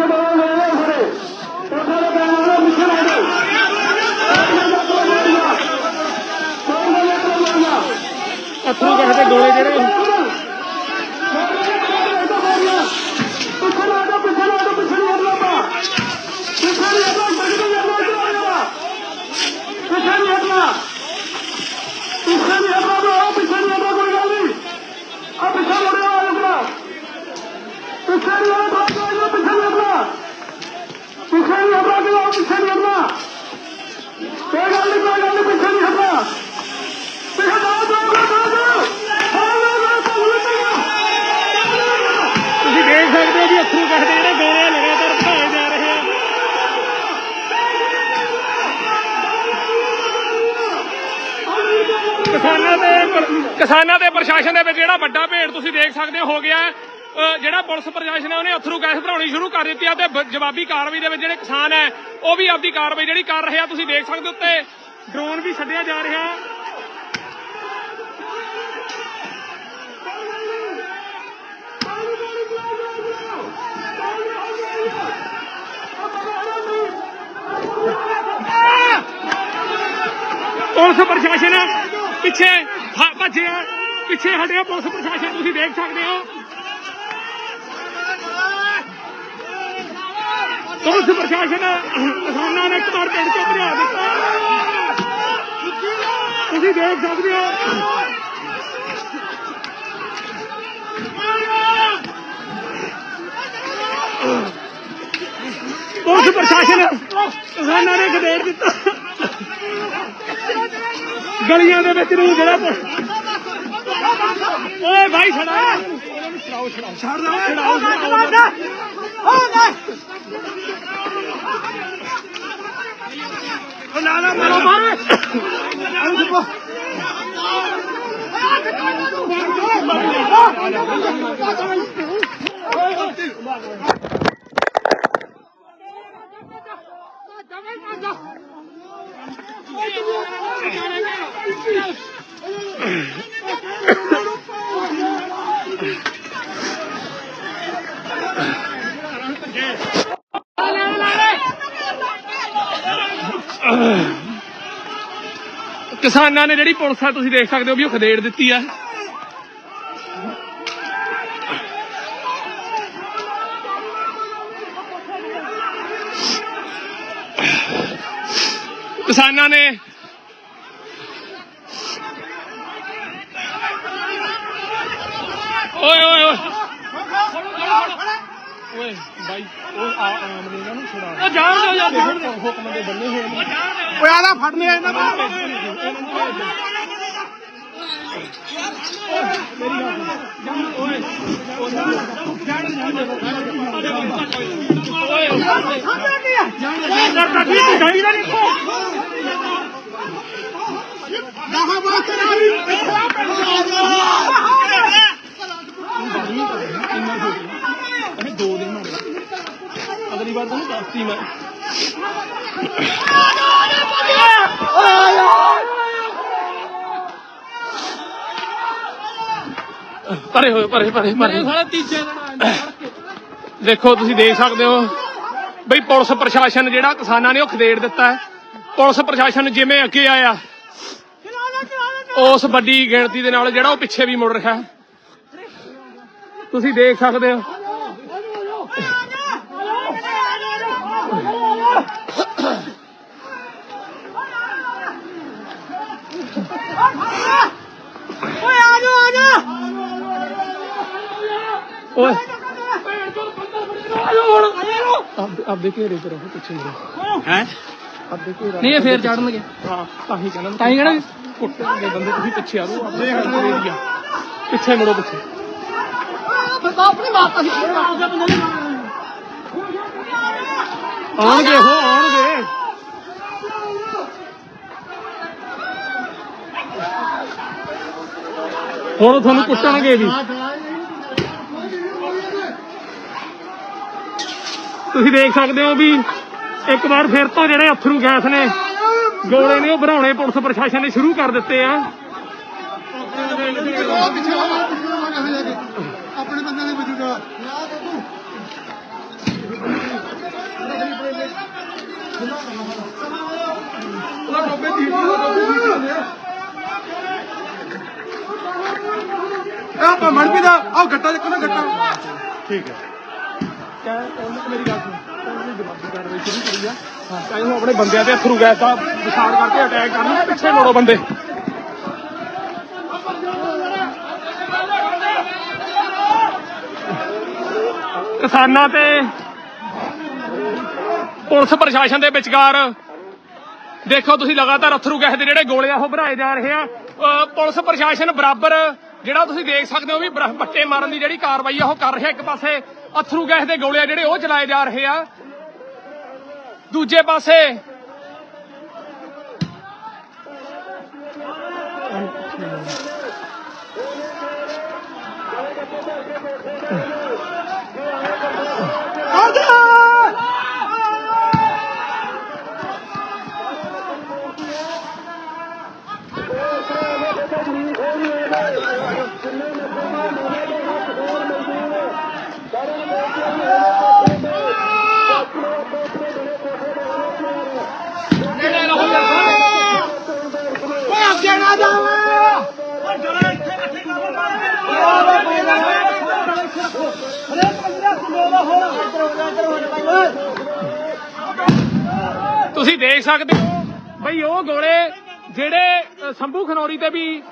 ਕੇ ਬੋਲ ਰਹੇ ਨੇ ਸਾਰੇ ਉਹਨਾਂ ਦੇ ਕਿਸਾਨਾਂ ਦੇ ਪ੍ਰਸ਼ਾਸਨ ਦੇ ਵਿੱਚ ਜਿਹੜਾ ਵੱਡਾ ਭੇੜ ਤੁਸੀਂ ਦੇਖ ਸਕਦੇ ਹੋ ਹੋ ਗਿਆ ਜਿਹੜਾ ਪੁਲਿਸ ਪ੍ਰਸ਼ਾਸਨ ਹੈ, ਉਹਨੇ ਅਥਰੂ ਗੈਸ ਭਰਾਉਣੀ ਸ਼ੁਰੂ ਕਰ ਦਿੱਤੀ ਆ ਤੇ ਜਵਾਬੀ ਕਾਰਵਾਈ ਦੇ ਵਿੱਚ ਜਿਹੜੇ ਕਿਸਾਨ ਹੈ, ਉਹ ਵੀ ਆਪਦੀ ਕਾਰਵਾਈ ਜਿਹੜੀ ਕਰ ਰਹੇ ਆ, ਤੁਸੀਂ ਦੇਖ ਸਕਦੇ ਹੋ ਉੱਤੇ। ਡਰੋਨ ਵੀ ਛੱਡਿਆ ਜਾ ਰਿਹਾ। ਪੁਲਿਸ ਪ੍ਰਸ਼ਾਸਨ ਪਿੱਛੇ। ਹ- ਭੱਜਿਆ ਪਿੱਛੇ ਹਟਿਆ ਪੁਲਿਸ ਪ੍ਰਸ਼ਾਸਨ, ਤੁਸੀਂ ਦੇਖ ਸਕਦੇ ਹੋ। ਪੁਲਿਸ ਪ੍ਰਸ਼ਾਸਨ, ਕਿਸਾਨਾਂ ਨੇ ਇੱਕ ਪਿੰਡ ਚੋਂ ਭਜਾ ਦਿੱਤਾ। ਤੁਸੀਂ ਦੇਖ ਸਕਦੇ ਹੋ। ਪੁਲਿਸ ਪ੍ਰਸ਼ਾਸਨ ਕਿਸਾਨਾਂ ਨੇ ਗਦੇੜ ਦਿੱਤਾ। ਗਲੀਆਂ ਦੇ ਵਿੱਚ ਨੂੰ ਜਿਹੜਾ ਓਏ ਭਾਈ ਛੜਾ ਛੜਾਓ ਛੜਾਓ ਛੱਡ ਦੋ ਛੜਾਓ ਛੜਾਓ ਉਹ ਨਾ ਨਾ ਮਾਰੋ ਮਾਰੋ ਕਿਸਾਨਾਂ ਨੇ ਜਿਹੜੀ ਪੁਲਿਸ ਆ, ਤੁਸੀਂ ਦੇਖ ਸਕਦੇ ਹੋ ਵੀ ਉਹ ਖਦੇੜ ਦਿੱਤੀ ਆ। ਕਿਸਾਨਾਂ ਨੇ ਓਏ ਓਏ ਓਏ ਓਏ ਬਾਈ ਉਹ ਆ ਆਮ ਨੇ ਇਹਨਾਂ ਨੂੰ ਛੁਡਾ ਉਹ ਜਾਣ ਦਿਓ ਯਾਰ ਜਾਣ ਦਿਓ ਹੁਕਮ ਦੇ ਬੰਨੇ ਹੋਏ ਨੇ ਓਏ ਆਦਾ ਫੜਨੇ ਆ ਇਹਨਾਂ ਨੂੰ ਦੋ ਦਿਨ ਹੋ ਗਏ ਅਗਲੀ ਵਾਰ ਤੁਹਾਨੂੰ ਦੱਸਤੀ ਮੈਂ। ਪਰੇ ਹੋਏ ਪਰੇ ਪਰੇ ਪਰੇ। ਸਾਲਾ ਤੀਜੇ ਦਿਨ ਦੇਖੋ ਤੁਸੀਂ ਦੇਖ ਸਕਦੇ ਹੋ। ਬਈ ਪੁਲਿਸ ਪ੍ਰਸ਼ਾਸਨ ਜਿਹੜਾ ਕਿਸਾਨਾਂ ਨੇ ਉਹ ਖਦੇੜ ਦਿੱਤਾ ਹੈ। ਪੁਲਿਸ ਪ੍ਰਸ਼ਾਸਨ ਜਿਵੇਂ ਅੱਗੇ ਆਇਆ ਉਸ ਵੱਡੀ ਗਿਣਤੀ ਦੇ ਨਾਲ ਜਿਹੜਾ ਉਹ ਪਿੱਛੇ ਵੀ ਮੁੜ ਰਿਹਾ ਤੁਸੀਂ ਦੇਖ ਸਕਦੇ ਹੋ। ਓਏ ਆਪ ਆਪਦੇ ਘੇਰੇ ਤੇ ਰਹੋ ਪਿੱਛੇ ਮੁੜੋ ਹੈ? ਆਪਦੇ ਘੇਰਾ ਨਹੀਂ ਇਹ ਫੇਰ ਚੜਨਗੇ ਹਾਂ ਤਾਂ ਹੀ ਕਹਿੰਦਾ ਤਾਂ ਹੀ ਕਹਿਣਾ ਵੀ ਕੁੱਟੇ ਦੇ ਬੰਦੇ ਤੁਸੀਂ ਪਿੱਛੇ ਆ ਜਾਓ ਆਪਣੇ ਏਰੀਆ ਪਿੱਛੇ ਮੁੜੋ ਪਿੱਛੇ। ਆਪਣੀ ਮਾਤਾ ਸੀ ਆਉਣਗੇ ਹੋ ਆਉਣਗੇ। ਹੁਣ ਤੁਹਾਨੂੰ ਕੁੱਟਣਗੇ ਵੀ। ਤੁਸੀਂ ਦੇਖ ਸਕਦੇ ਹੋ ਵੀ ਇੱਕ ਵਾਰ ਫਿਰ ਤੋਂ ਜਿਹੜੇ ਅਥਰੂ ਗੈਸ ਨੇ ਗੋਲੇ ਨੇ ਉਹ ਭਰਾਉਣੇ ਪੁਲਿਸ ਪ੍ਰਸ਼ਾਸਨ ਨੇ ਸ਼ੁਰੂ ਕਰ ਦਿੱਤੇ ਆ। ਆਪਣੇ ਬੰਦੇ ਦੇ ਮੌਜੂਦਾ ਉਹ ਰੋਬੇ ਦੀ ਵਜੂਦ ਮਨਪ੍ਰੀਤ ਆਹ ਗੱਟਾ ਦੇਖੋ ਨਾ ਗੱਟਾ। ਠੀਕ ਹੈ। ਮੇਰੀ ਗੱਲ ਸੁਣ ਉਹਨੇ ਜਵਾਬੀ ਕਾਰਵਾਈ ਸ਼ੁਰੂ ਕਰੀ ਆ ਚਾਹੇ ਉਹ ਆਪਣੇ ਬੰਦਿਆਂ ਤੇ ਅਥਰੂ ਗੈਸ ਦਾ ਵਿਸਾਰ ਕਰਕੇ ਅਟੈਕ ਕਰਨ, ਪਿੱਛੇ ਮੋੜੋ ਬੰਦੇ। ਕਿਸਾਨਾਂ ਤੇ ਪੁਲਿਸ ਪ੍ਰਸ਼ਾਸਨ ਦੇ ਵਿਚਕਾਰ ਦੇਖੋ ਤੁਸੀਂ ਲਗਾਤਾਰ ਅਥਰੂ ਗੈਸ ਦੇ ਜਿਹੜੇ ਗੋਲੇ ਆ ਉਹ ਭਰਾਏ ਜਾ ਰਹੇ ਆ। ਪੁਲਿਸ ਪ੍ਰਸ਼ਾਸਨ ਬਰਾਬਰ ਜਿਹੜਾ ਤੁਸੀਂ ਦੇਖ ਸਕਦੇ ਹੋ ਵੀ ਬਰ- ਬੱਟੇ ਮਾਰਨ ਦੀ ਜਿਹੜੀ ਕਾਰਵਾਈ ਆ, ਉਹ ਕਰ ਰਿਹਾ ਇੱਕ ਪਾਸੇ ਅਥਰੂ ਗੈਸ ਦੇ ਗੋਲੇ ਜਿਹੜੇ ਉਹ ਚਲਾਏ ਜਾ ਰਹੇ ਆ। ਦੂਜੇ ਪਾਸੇ ਤੁਸੀਂ ਦੇਖ ਸਕਦੇ ਹੋ। ਬਈ ਉਹ ਗੋਲੇ ਜਿਹੜੇ ਸੰਭੂ ਖਨੌਰੀ ਤੇ ਵੀ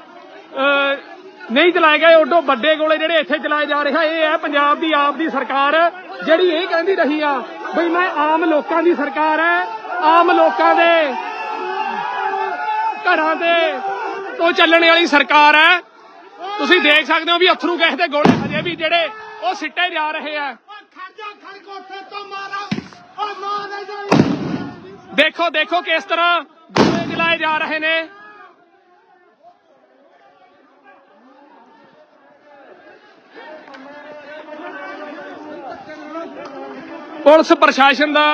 ਨਹੀਂ ਚਲਾਏ ਗਏ ਓਡੋ ਵੱਡੇ ਗੋਲੇ ਜਿਹੜੇ ਇੱਥੇ ਚਲਾਏ ਜਾ ਰਹੇ ਇਹ ਹੈ ਪੰਜਾਬ ਦੀ, ਆਪ ਦੀ ਸਰਕਾਰ, ਜਿਹੜੀ ਇਹ ਕਹਿੰਦੀ ਰਹੀ ਆ, ਬਈ ਮੈਂ ਆਮ ਲੋਕਾਂ ਦੀ ਸਰਕਾਰ ਹੈ ਆਮ ਲੋਕਾਂ ਦੇ ਘਰਾਂ ਦੇ ਤੋਂ ਚੱਲਣ ਵਾਲੀ ਸਰਕਾਰ ਹੈ ਤੁਸੀਂ ਦੇਖ ਸਕਦੇ ਹੋ ਵੀ ਅਥਰੂ ਗੈਸ ਦੇ ਗੋਲੇ ਹਜੇ ਵੀ ਜਿਹੜੇ ਉਹ ਸਿੱਟੇ ਜਾ ਰਹੇ ਆ। ਦੇਖੋ ਦੇਖੋ ਕਿਸ ਤਰ੍ਹਾਂ ਗੋਲੇ ਚਲਾਏ ਜਾ ਰਹੇ ਨੇ। ਪੁਲਿਸ ਪ੍ਰਸ਼ਾਸਨ ਦਾ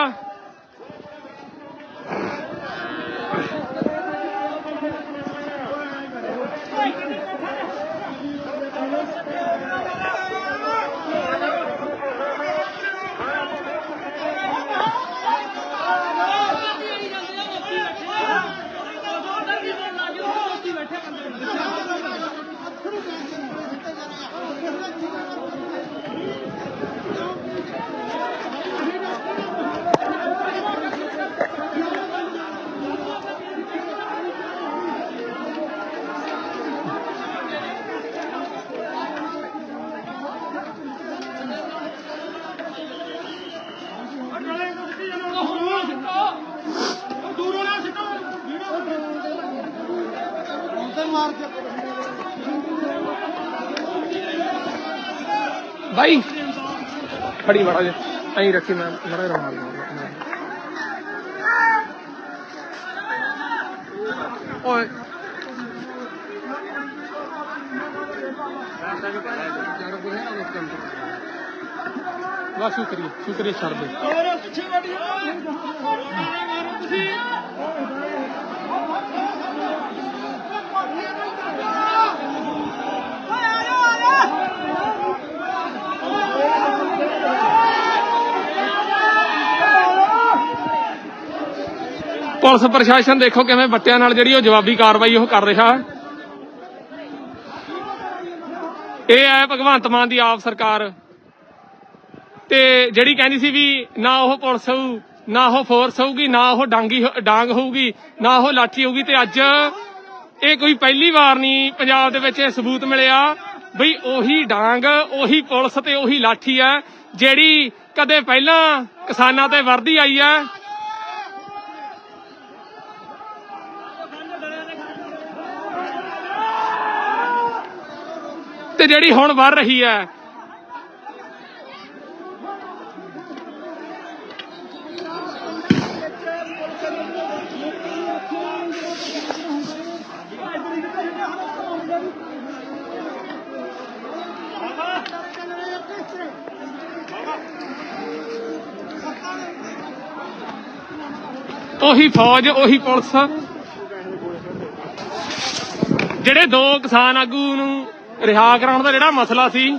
ਖੜੀ ਮਾੜਾ ਜੇ। ਐਂ ਰੱਖੀ ਮੈਂ ਮੜਾ ਰਮਾਲ ਓਏ। ਬਸ ਸ਼ੁਕਰੀਆ ਸ਼ੁਕਰੀਆ ਛੱਡ ਦੇ। ਪੁਲਿਸ ਪ੍ਰਸ਼ਾਸਨ ਦੇਖੋ ਕਿਵੇਂ ਬੱਟਿਆਂ ਨਾਲ ਜਿਹੜੀ ਉਹ ਜਵਾਬੀ ਕਾਰਵਾਈ ਉਹ ਕਰ ਰਿਹਾ ਹੈ। ਇਹ ਹੈ ਭਗਵੰਤ ਮਾਨ ਦੀ ਆਪ ਸਰਕਾਰ। ਤੇ ਜਿਹੜੀ ਕਹਿੰਦੀ ਸੀ ਵੀ ਨਾ ਉਹ ਪੁਲਿਸ ਹੋਊ, ਨਾ ਉਹ ਫੋਰਸ ਹੋਊਗੀ, ਨਾ ਉਹ ਡਾਂਗੀ ਡਾਂਗ ਹੋਊਗੀ, ਨਾ ਉਹ ਲਾਠੀ ਹੋਊਗੀ ਤੇ ਅੱਜ ਇਹ ਕੋਈ ਪਹਿਲੀ ਵਾਰ ਨਹੀਂ ਪੰਜਾਬ ਦੇ ਵਿੱਚ ਇਹ ਸਬੂਤ ਮਿਲਿਆ ਬਈ ਉਹੀ ਡਾਂਗ, ਉਹੀ ਪੁਲਿਸ ਤੇ ਉਹੀ ਲਾਠੀ ਹੈ ਜਿਹੜੀ ਕਦੇ ਪਹਿਲਾਂ ਕਿਸਾਨਾਂ ਤੇ ਵਰਦੀ ਆਈ ਹੈ। ਤੇ ਜਿਹੜੀ ਹੁਣ ਵਰ ਰਹੀ ਹੈ। ਉਹੀ ਫੌਜ, ਉਹੀ ਪੁਲਿਸ। ਜਿਹੜੇ ਦੋ ਕਿਸਾਨ ਆਗੂ ਨੂੰ ਰਿਹਾ ਕਰਾਉਣ ਦਾ ਜਿਹੜਾ ਮਸਲਾ ਸੀ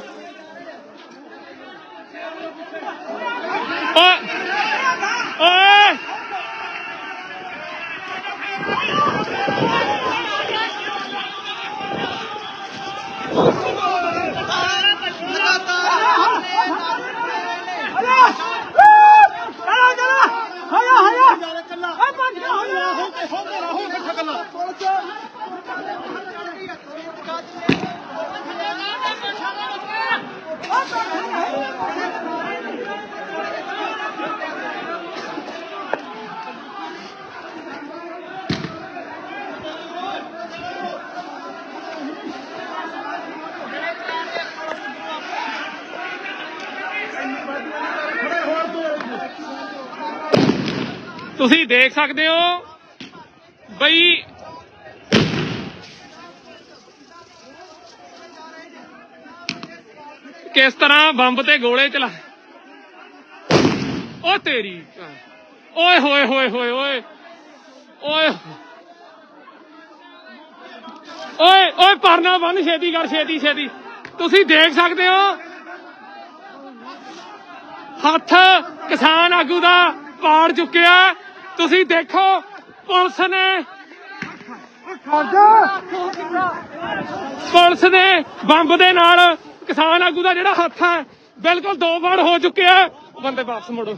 ਤੁਸੀਂ ਦੇਖ ਸਕਦੇ ਹੋ ਬਈ ਕਿਸ ਤਰ੍ਹਾਂ ਬੰਬ ਤੇ ਗੋਲੇ ਚਲਾ ਓ ਤੇਰੀ। ਓਏ ਹੋਏ ਹੋਏ ਹੋਏ, ਓਏ। ਓਏ। ਓਏ ਓਏ ਪਰਨਾ ਬੰਨ, ਛੇਤੀ ਕਰ, ਛੇਤੀ ਛੇਤੀ। ਤੁਸੀਂ ਦੇਖ ਸਕਦੇ ਹੋ ਹੱਥ ਕਿਸਾਨ ਆਗੂ ਦਾ ਪਾੜ ਚੁੱਕਿਆ। ਤੁਸੀਂ ਦੇਖੋ, ਪੁਲਿਸ ਨੇ ਪੁਲਿਸ ਨੇ ਬੰਬ ਦੇ ਨਾਲ ਕਿਸਾਨ ਆਗੂ ਦਾ ਜਿਹੜਾ ਹੱਥ ਹੈ, ਬਿਲਕੁਲ ਦੋ ਵਾਰ ਹੋ ਚੁੱਕਿਆ। ਬੰਦੇ ਵਾਪਸ ਮੁੜੋ।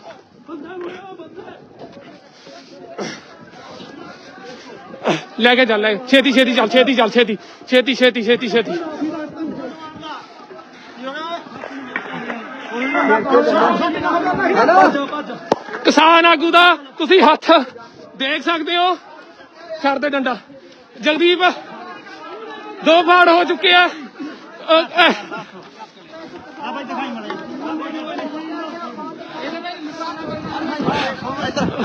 ਲੈ ਕੇ ਚੱਲ, ਲੈ ਛੇਤੀ ਛੇਤੀ ਚੱਲ ਛੇਤੀ ਚੱਲ, ਛੇਤੀ। ਛੇਤੀ ਛੇਤੀ ਛੇਤੀ ਛੇਤੀ। ਕਿਸਾਨ ਆਗੂ ਦਾ ਤੁਸੀਂ ਹੱਥ ਦੇਖ ਸਕਦੇ ਹੋ। ਛੱਡ ਦੇ ਡੰਡਾ। ਜਗਦੀਪ ਦੋ ਫਾੜ ਹੋ ਚੁੱਕੇ ਆ।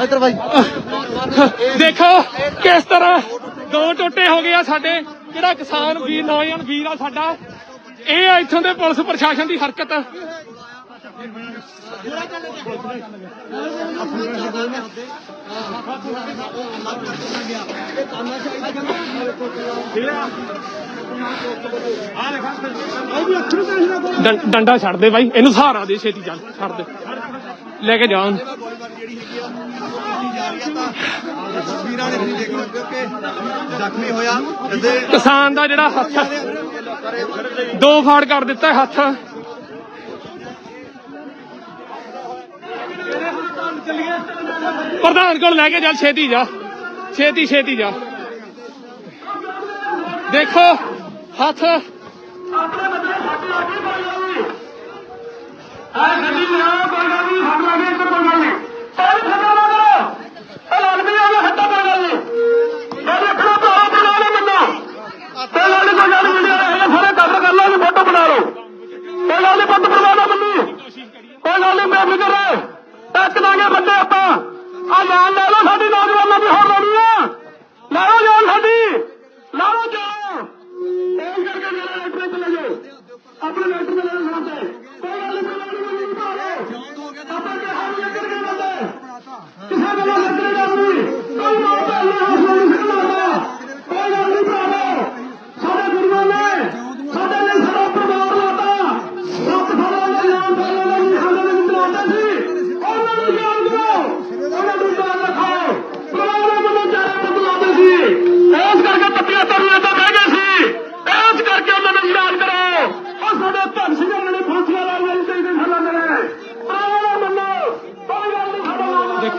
ਇੱਧਰ ਬਾਈ। ਦੇਖੋ ਕਿਸ ਤਰ੍ਹਾਂ ਦੋ ਟੋਟੇ ਹੋ ਗਏ ਆ ਸਾਡੇ। ਜਿਹੜਾ ਕਿਸਾਨ ਵੀਰ ਨੌਜਵਾਨ ਵੀਰ ਆ ਸਾਡਾ ਇਹ ਆ ਇੱਥੋਂ ਦੇ ਪੁਲਿਸ ਪ੍ਰਸ਼ਾਸਨ ਦੀ ਹਰਕਤ। ਡੰਡਾ ਛੱਡ ਦੇ ਬਾਈ, ਇਹਨੂੰ ਸਹਾਰਾ ਦੇ ਛੇਤੀ ਚੱਲ, ਛੱਡ ਦੇ। ਲੈ ਕੇ ਜਾਣ। ਕਿਸਾਨ ਦਾ ਜਿਹੜਾ ਹੱਥ ਦੋ ਫਾੜ ਕਰ ਦਿੱਤਾ ਹੱਥ। ਪ੍ਰਧਾਨ ਕੋਲ ਲੈ ਕੇ ਚੱਲ, ਛੇਤੀ ਜਾ। ਛੇਤੀ ਛੇਤੀ ਜਾ। ਦੇਖੋ, ਹੱਥ। ਆਪਣੇ ਬੱਚੇ ਸਾਡੇ ਅੱਗੇ ਕੋਈ ਗੱਲ ਆ ਗੱਡੀ ਲਿਆ ਕੋਈ ਗੱਲ ਨਹੀਂ ਹੱਥ ਲਾ ਇੱਧਰ ਕੋਈ ਗੱਲ ਨਹੀਂ ਸਾਰੇ ਫੱਟਾ ਲਾ ਕਰੋ ਇਹ ਆਦਮੀ ਆ ਹੱਟਾ ਕੋਈ ਗੱਲ ਨਹੀਂ ਇਹ ਰੱਖਣਾ ਪਾਓ ਬਣਾ ਲਓ ਬੰਦਾ ਕੋਈ ਗੱਲ ਨਹੀਂ ਕੋਈ ਗੱਲ ਨਹੀਂ ਇਹ ਸਾਰੇ ਕਦਰ ਕਰ ਲਓ ਇਹਨੂੰ ਫੋਟੋ ਬਣਾ ਲਓ ਕੋਈ ਗੱਲ ਨਹੀਂ ਬੰਦ ਕਰਵਾ ਲਓ ਬੰਦੀ ਕੋਈ ਗੱਲ ਨਹੀਂ ਮੈਂ ਫਿਕਰ ਹੈ ਟੱਕ ਦਾਂਗੇ ਬੰਦੇ ਆਪਾਂ। ਆ ਜਾਨ ਲੈ ਲਓ ਸਾਡੀ ਨੌਜਵਾਨਾਂ ਦੀ ਹੋਰ ਲੋੜੀ ਆ। ਲੈ ਲਓ ਜਾਨ ਸਾਡੀ। ਲੈ ਲਓ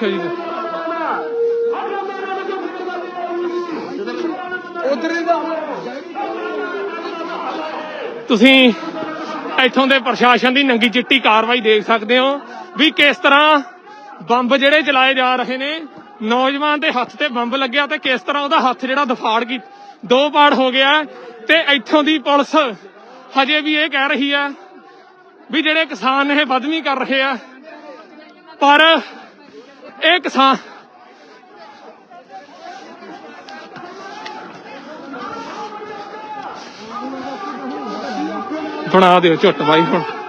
ਜੀ। ਤੁਸੀਂ ਇੱਥੋਂ ਦੇ ਪ੍ਰਸ਼ਾਸਨ ਦੀ ਨੰਗੀ ਚਿੱਟੀ ਕਾਰਵਾਈ ਦੇਖ ਸਕਦੇ ਹੋ ਵੀ ਕਿਸ ਤਰ੍ਹਾਂ ਬੰਬ ਜਿਹੜੇ ਚਲਾਏ ਜਾ ਰਹੇ ਨੇ ਨੌਜਵਾਨ ਦੇ ਹੱਥ ਤੇ ਬੰਬ ਲੱਗਿਆ ਤੇ ਕਿਸ ਤਰ੍ਹਾਂ ਉਹਦਾ ਹੱਥ ਜਿਹੜਾ ਦਫਾੜ ਕੀ ਦੋ ਪਾੜ ਹੋ ਗਿਆ ਤੇ ਇੱਥੋਂ ਦੀ ਪੁਲਿਸ ਹਜੇ ਵੀ ਇਹ ਕਹਿ ਰਹੀ ਹੈ ਵੀ ਜਿਹੜੇ ਕਿਸਾਨ ਇਹ ਬਦਮੀ ਕਰ ਰਹੇ ਆ ਪਰ ਇਹ ਕਿਸਾਨ ਬਣਾ ਦਿਓ ਝੁੱਟ ਬਾਈ ਹੁਣ।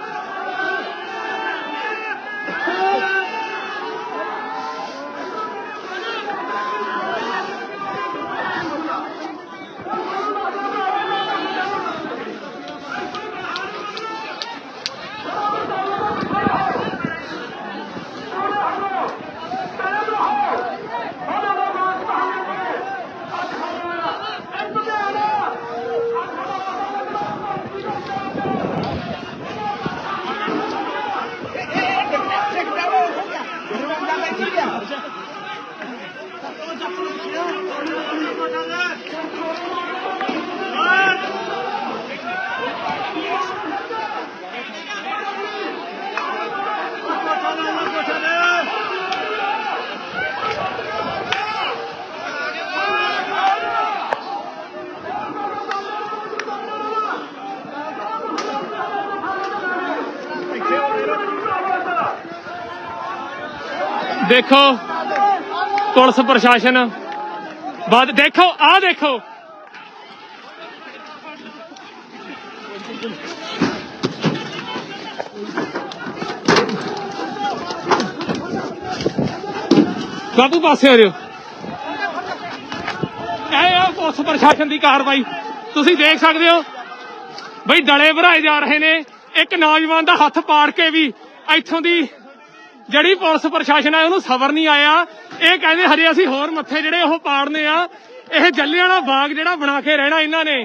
ਦੇਖੋ, ਪੁਲਿਸ ਪ੍ਰਸ਼ਾਸਨ। ਬਾਦ, ਦੇਖੋ ਆਹ ਦੇਖੋ। ਬਾਬੂ ਪਾਸੇ ਆ ਰਿਓ ਇਹ ਆ ਪੁਲਿਸ ਪ੍ਰਸ਼ਾਸਨ ਦੀ ਕਾਰਵਾਈ। ਤੁਸੀਂ ਦੇਖ ਸਕਦੇ ਹੋ। ਬਈ, ਡਲੇ ਭਰਾਏ ਜਾ ਰਹੇ ਨੇ। ਇੱਕ ਨੌਜਵਾਨ ਦਾ ਹੱਥ ਪਾੜ ਕੇ ਵੀ ਇੱਥੋਂ ਦੀ ਜਿਹੜੀ ਪੁਲਿਸ ਪ੍ਰਸ਼ਾਸਨ ਆ ਉਹਨੂੰ ਸਬਰ ਨਹੀਂ ਆਇਆ। ਇਹ ਕਹਿੰਦੇ ਹਰੇ ਅਸੀਂ ਹੋਰ ਮੱਥੇ ਜਿਹੜੇ ਉਹ ਪਾੜਨੇ ਆ। ਇਹ ਜੱਲਿਆਂ ਵਾਲਾ ਬਾਗ ਜਿਹੜਾ ਬਣਾ ਕੇ ਰਹਿਣਾ ਇਹਨਾਂ ਨੇ।